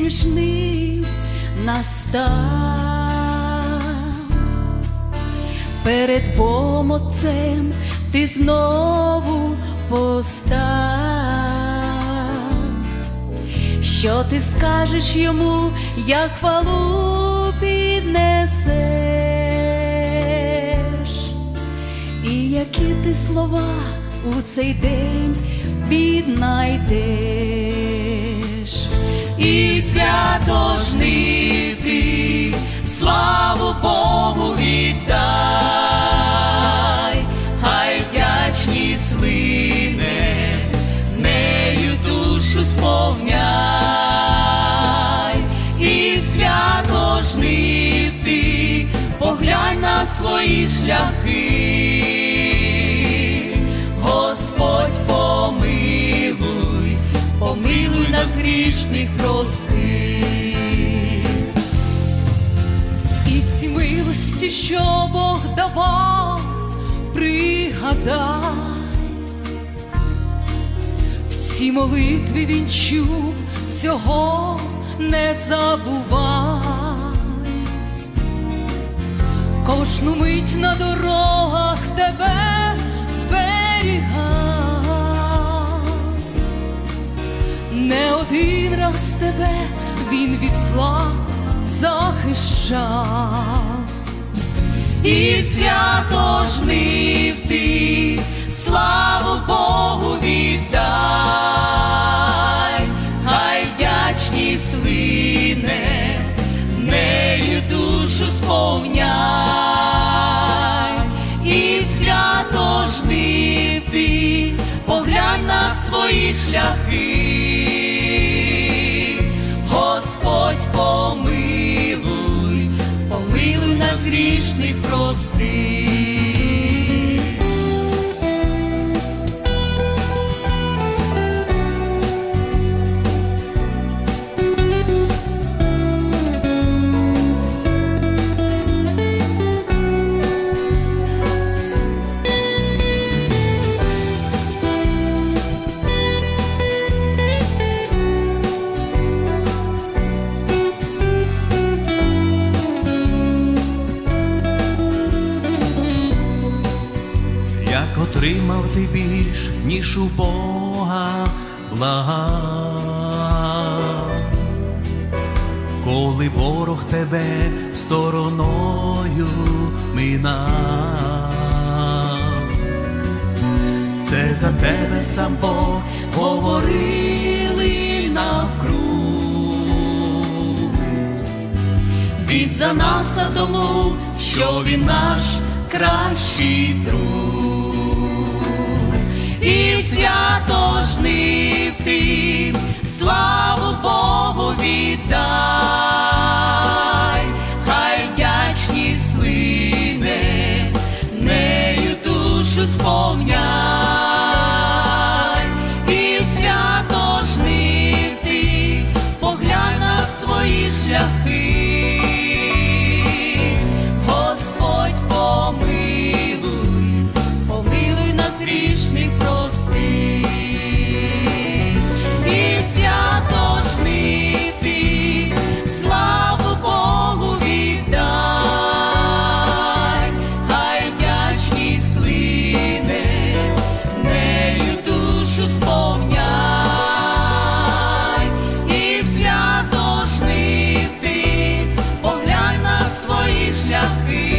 день настав. Перед Богом Отцем ти знову постав. Що ти скажеш йому, як хвалу піднесеш, і які ти слова у цей день піднайдеш, і свято жнив ти, славу Богу віддай, хай вдячність слине, нею душу сповняй, і свято жнив ти, поглянь на свої шляхи. Нас грішних прости. І ці милості, що Бог давав, пригадай, всі молитви він чув, цього не забувай, кожну мить на дорогах тебе зберігай, один раз тебе він від зла захищав. І свято жнив ти, славу Богу віддай, хай вдячність слине, нею душу сповняй, і свято жнив ти, поглянь на свої шляхи, нас прости. Як отримав ти більш, ніж у Бога блага. Коли ворог тебе стороною минав, це за тебе сам Бог говорили навкруг. Він за нас, а тому, що він наш кращий друг і свято жнив ти, славу Богу віддай, хай вдячність слине, нею душу сповня. Λευτεί.